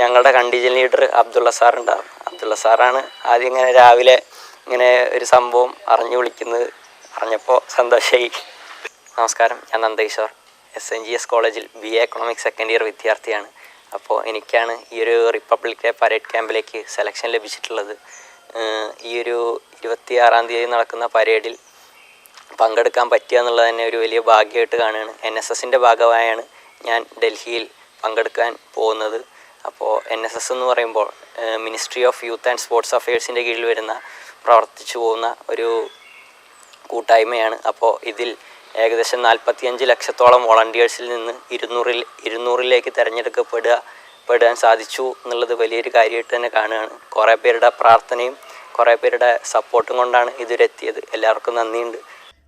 ഞങ്ങളുടെ കണ്ടീജൻ leader Abdulla sir ഉണ്ടായിരുന്നു അബ്ദുള്ള സാറാണ് ആദ്യം ഇങ്ങനെ രാവിലെ ഇങ്ങനെ ഒരു സംഭവം അറിഞ്ഞു വിളിക്കുന്നത്. അറിഞ്ഞപ്പോൾ സന്തോഷമായി നമസ്കാരം. ഞാൻ Nandakishore S N G S കോളേജിൽ B A economics second year വിദ്യാർത്ഥിയാണ്. അപ്പോൾ എനിക്കാണ് ഈ ഒരു റിപ്പബ്ലിക് ഡേ പരേഡ് ക്യാമ്പിലേക്ക് സെലക്ഷൻ ലഭിച്ചിട്ടുള്ളത്. ഈ ഒരു ഇരുപത്തിയാറാം തീയതി നടക്കുന്ന പരേഡിൽ പങ്കെടുക്കാൻ പറ്റുക എന്നുള്ളത് തന്നെ ഒരു വലിയ ഭാഗ്യമായിട്ട് കാണുകയാണ്. എൻ എസ് എസിന്റെ ഭാഗമായാണ് ഞാൻ ഡൽഹിയിൽ പങ്കെടുക്കാൻ പോകുന്നത്. അപ്പോൾ എൻ എസ് എസ് എന്ന് പറയുമ്പോൾ ministry of youth and sports അഫയേഴ്സിന്റെ കീഴിൽ വരുന്ന പ്രവർത്തിച്ചു പോകുന്ന ഒരു കൂട്ടായ്മയാണ്. അപ്പോൾ ഇതിൽ ഏകദേശം നാൽപ്പത്തിയഞ്ച് ലക്ഷത്തോളം വോളണ്ടിയേഴ്സിൽ നിന്ന് ഇരുന്നൂറിൽ ഇരുന്നൂറിലേക്ക് തിരഞ്ഞെടുക്കപ്പെടുക പെടാൻ സാധിച്ചു എന്നുള്ളത് വലിയൊരു കാര്യമായിട്ട് തന്നെ കാണുകയാണ്. കുറേ പേരുടെ പ്രാർത്ഥനയും കുറേ പേരുടെ സപ്പോർട്ടും കൊണ്ടാണ് ഇതുവരെത്തിയത് എല്ലാവർക്കും നന്ദിയുണ്ട്.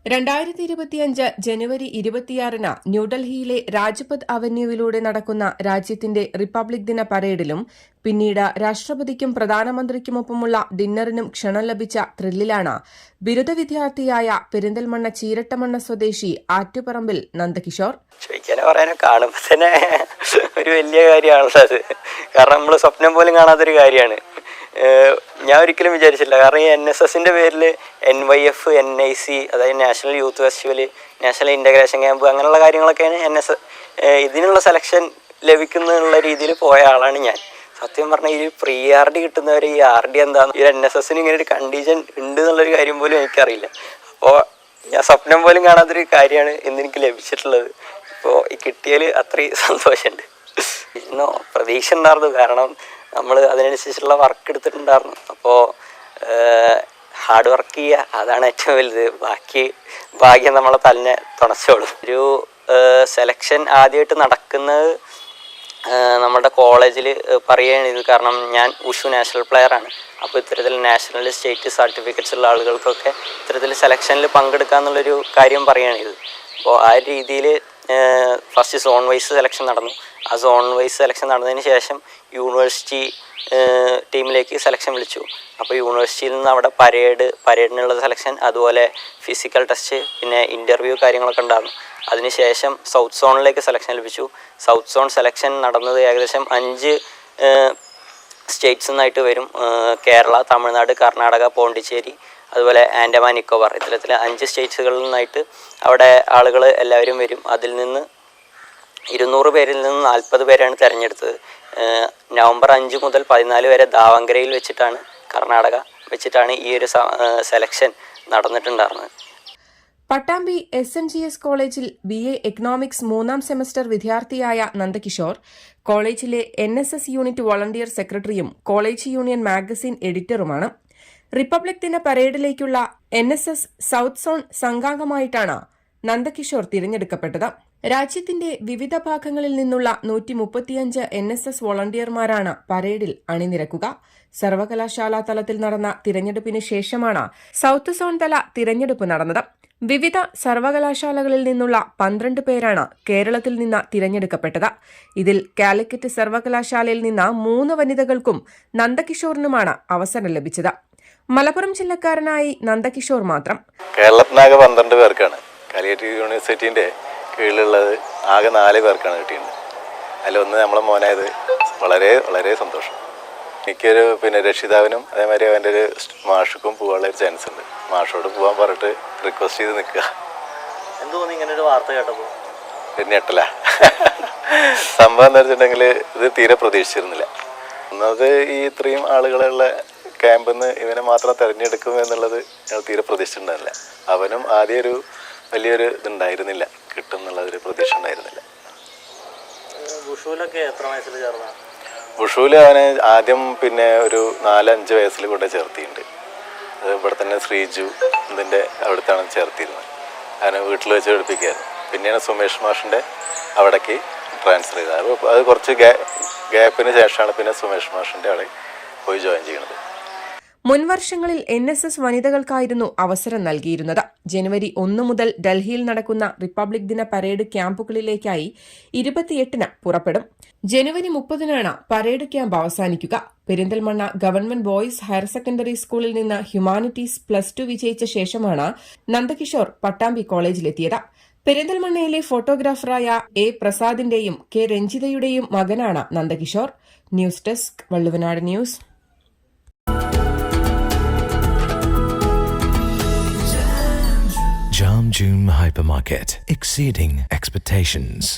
രണ്ടായിരത്തി ഇരുപത്തിയഞ്ച് ജനുവരി ഇരുപത്തിയാറിന് ന്യൂഡൽഹിയിലെ രാജ്പഥ് അവന്യൂവിലൂടെ നടക്കുന്ന രാജ്യത്തിന്റെ റിപ്പബ്ലിക് ദിന പരേഡിലും പിന്നീട് രാഷ്ട്രപതിക്കും പ്രധാനമന്ത്രിക്കുമൊപ്പമുള്ള ഡിന്നറിനും ക്ഷണം ലഭിച്ച ത്രില്ലിലാണ് ബിരുദ വിദ്യാർത്ഥിയായ പെരിന്തൽമണ്ണ ചീരട്ടമണ്ണ സ്വദേശി ആറ്റുപറമ്പിൽ നന്ദകിഷോർ. കാണുമ്പോൾ തന്നെ ഒരു വലിയ കാര്യമാണ് കാരണം നമ്മൾ സ്വപ്നം പോലും കാണാത്തൊരു കാര്യമാണ്. ഞാൻ ഒരിക്കലും വിചാരിച്ചില്ല കാരണം ഈ എൻ എസ് എസിന്റെ പേരിൽ N Y F N I C അതായത് national youth festival national integration camp അങ്ങനെയുള്ള കാര്യങ്ങളൊക്കെയാണ് എൻ എസ് ഇതിനുള്ള സെലക്ഷൻ ലഭിക്കുന്നുള്ള രീതിയിൽ പോയ ആളാണ് ഞാൻ. സത്യം പറഞ്ഞാൽ ഈ പ്രീ ആർ ഡി കിട്ടുന്നവർ ഈ ആർ ഡി എന്താന്ന് ഈ എൻ എസ് എസിന് ഇങ്ങനെ ഒരു കണ്ടീഷൻ ഉണ്ട് എന്നുള്ളൊരു കാര്യം പോലും എനിക്കറിയില്ല. അപ്പോൾ ഞാൻ സ്വപ്നം പോലും കാണാത്തൊരു കാര്യമാണ് ഇന്ന് എനിക്ക് ലഭിച്ചിട്ടുള്ളത്. ഇപ്പോൾ ഈ കിട്ടിയതിൽ അത്രയും സന്തോഷമുണ്ട്. പ്രതീക്ഷ ഉണ്ടായിരുന്നു കാരണം നമ്മൾ അതിനനുസരിച്ചുള്ള വർക്ക് എടുത്തിട്ടുണ്ടായിരുന്നു. അപ്പോൾ ഹാർഡ് വർക്ക് ചെയ്യുക അതാണ് ഏറ്റവും വലുത്. ബാക്കി ഭാഗ്യം നമ്മളെ തന്നെ തുണച്ചോളും. ഒരു സെലക്ഷൻ ആദ്യമായിട്ട് നടക്കുന്നത് നമ്മുടെ കോളേജിൽ പറയുകയാണ് ഇത് കാരണം ഞാൻ ഉഷു നാഷണൽ പ്ലെയറാണ് അപ്പോൾ ഇത്തരത്തിൽ നാഷണൽ സ്റ്റേറ്റ് സർട്ടിഫിക്കറ്റ്സ് ഉള്ള ആളുകൾക്കൊക്കെ ഇത്തരത്തിൽ സെലക്ഷനിൽ പങ്കെടുക്കുക എന്നുള്ളൊരു കാര്യം പറയുകയാണ് ഇത് അപ്പോൾ ആ രീതിയിൽ ഫസ്റ്റ് സോൺ വൈസ് സെലക്ഷൻ നടന്നു. ആ സോൺ വൈസ് സെലക്ഷൻ നടന്നതിന് ശേഷം യൂണിവേഴ്സിറ്റി ടീമിലേക്ക് സെലക്ഷൻ വിളിച്ചു. അപ്പോൾ യൂണിവേഴ്സിറ്റിയിൽ നിന്ന് അവിടെ പരേഡ് പരേഡിനുള്ള സെലക്ഷൻ അതുപോലെ ഫിസിക്കൽ ടെസ്റ്റ് പിന്നെ ഇന്റർവ്യൂ കാര്യങ്ങളൊക്കെ ഉണ്ടായിരുന്നു. അതിനുശേഷം സൗത്ത് സോണിലേക്ക് സെലക്ഷൻ ലഭിച്ചു. സൗത്ത് സോൺ സെലക്ഷൻ നടന്നത് ഏകദേശം അഞ്ച് സ്റ്റേറ്റ്സിൽ നിന്നായിട്ട് വരും. കേരള തമിഴ്നാട് കർണാടക പോണ്ടിച്ചേരി അതുപോലെ ആൻഡമാൻ നിക്കോബാർ ഇത്തരത്തിൽ അഞ്ച് സ്റ്റേറ്റ്സുകളിൽ നിന്നായിട്ട് അവിടെ ആളുകൾ എല്ലാവരും വരും. അതിൽ നിന്ന് ഇരുന്നൂറ് പേരിൽ നിന്ന് നാൽപ്പത് പേരാണ് തിരഞ്ഞെടുത്തത്. നവംബർ അഞ്ച് മുതൽ പതിനാല് വരെ ദാവങ്കരയിൽ വെച്ചിട്ടാണ് കർണാടക വെച്ചിട്ടാണ് ഈ ഒരു selection നടന്നിട്ടുണ്ടായിരുന്നത്. Pattambi S N G S കോളേജിൽ ബി എ എക്കണോമിക്സ് മൂന്നാം സെമസ്റ്റർ വിദ്യാർത്ഥിയായ നന്ദകിഷോർ കോളേജിലെ N S S unit volunteer സെക്രട്ടറിയും കോളേജ് യൂണിയൻ മാഗസിൻ എഡിറ്ററുമാണ് റിപ്പബ്ലിക് ദിന പരേഡിലേക്കുള്ള N S S south zone സംഘാംഗമായിട്ടാണ് Nandakishore തിരഞ്ഞെടുക്കപ്പെട്ടത്. രാജ്യത്തിന്റെ വിവിധ ഭാഗങ്ങളിൽ നിന്നുള്ള നൂറ്റി മുപ്പത്തിയഞ്ച് എൻ എസ് എസ് വോളണ്ടിയർമാരാണ് പരേഡിൽ അണിനിരക്കുക. സർവകലാശാലാ തലത്തിൽ നടന്ന തിരഞ്ഞെടുപ്പിന് ശേഷമാണ് സൗത്ത് സോൺ തല തിരഞ്ഞെടുപ്പ് നടന്നത്. വിവിധ സർവകലാശാലകളിൽ നിന്നുള്ള പന്ത്രണ്ട് പേരാണ് കേരളത്തിൽ നിന്ന് തിരഞ്ഞെടുക്കപ്പെട്ടത്. ഇതിൽ കാലിക്കറ്റ് സർവകലാശാലയിൽ നിന്ന് മൂന്ന് വനിതകൾക്കും നന്ദകിഷോറിനുമാണ് അവസരം ലഭിച്ചത്. മലപ്പുറം ജില്ലക്കാരനായി നന്ദകിഷോർ മാത്രം. കേരളത്തിനാകെ പന്ത്രണ്ട് പേർക്കാണ്. കാലിക്കറ്റ് യൂണിവേഴ്സിറ്റിന്റെ കീഴിലുള്ളത് ആകെ നാല് പേർക്കാണ് കിട്ടിയത്. അതിലൊന്ന് നമ്മളെ മോനായത് വളരെ വളരെ സന്തോഷം. എനിക്കൊരു പിന്നെ രക്ഷിതാവിനും അതേമാതിരി അവന്റെ ഒരു മാഷക്കും പോകാനുള്ള ഒരു ചാൻസ് ഉണ്ട്. മാഷോട് പോകാൻ പറഞ്ഞിട്ട് റിക്വസ്റ്റ് ചെയ്ത് നിൽക്കുക. എന്ത് തോന്നി ഇങ്ങനെ ഒരു വാർത്ത കേട്ടപ്പോൾ? ഞെട്ടല. സംഭവം എന്താ വെച്ചിട്ടുണ്ടെങ്കിൽ ഇത് തീരെ പ്രതീക്ഷിച്ചിരുന്നില്ല. ഒന്നത് ഈ ഇത്രയും ആളുകളുള്ള ക്യാമ്പിൽ നിന്ന് ഇവനെ മാത്രം തിരഞ്ഞെടുക്കും എന്നുള്ളത് ഞങ്ങൾ തീരെ പ്രതീക്ഷിച്ചിട്ടുണ്ടായിരുന്നില്ല. അവനും ആദ്യം ഒരു വലിയൊരു ഇതുണ്ടായിരുന്നില്ല. കിട്ടും എന്നുള്ളൊരു പ്രതീക്ഷ ഉണ്ടായിരുന്നില്ല. വുഷുവിലൊക്കെ എത്ര വയസ്സിൽ ചേർന്ന? അവനെ ആദ്യം പിന്നെ ഒരു നാലഞ്ച് വയസ്സിൽ കൊണ്ട് ചേർത്തിയിട്ടുണ്ട് അത് ഇവിടെ തന്നെ ശ്രീജു ഇതിന്റെ അവിടുത്താണ് ചേർത്തിരുന്നത്. അവനെ വീട്ടിൽ വെച്ച് പഠിപ്പിക്കുകയായിരുന്നു. പിന്നെയാണ് സുമേഷ് മാഷിന്റെ അവിടേക്ക് ട്രാൻസ്ഫർ ചെയ്തത്. അത് കുറച്ച് ഗ്യാ ഗ്യാപ്പിന് ശേഷമാണ് പിന്നെ സുമേഷ് മാഷിന്റെ അവിടെ പോയി ജോയിൻ ചെയ്യണത് മുൻവർഷങ്ങളിൽ എൻ എസ് എസ് വനിതകൾക്കായിരുന്നു അവസരം നൽകിയിരുന്നത്. ജനുവരി ഒന്ന് മുതൽ ഡൽഹിയിൽ നടക്കുന്ന റിപ്പബ്ലിക് ദിന പരേഡ് ക്യാമ്പുകളിലേക്കായി ഇരുപത്തിയെട്ടിന് പുറപ്പെടും. ജനുവരി മുപ്പതിനാണ് പരേഡ് ക്യാമ്പ് അവസാനിക്കുക. Perinthalmanna government boys higher secondary സ്കൂളിൽ നിന്ന് ഹ്യൂമാനിറ്റീസ് പ്ലസ് ടു വിജയിച്ച ശേഷമാണ് നന്ദകിഷോർ പട്ടാമ്പി കോളേജിലെത്തിയത്. പെരിന്തൽമണ്ണയിലെ ഫോട്ടോഗ്രാഫറായ എ പ്രസാദിന്റെയും കെ രഞ്ജിതയുടെയും മകനാണ് Nandakishore. News desk Valluvanad news. June Hypermarket, exceeding expectations.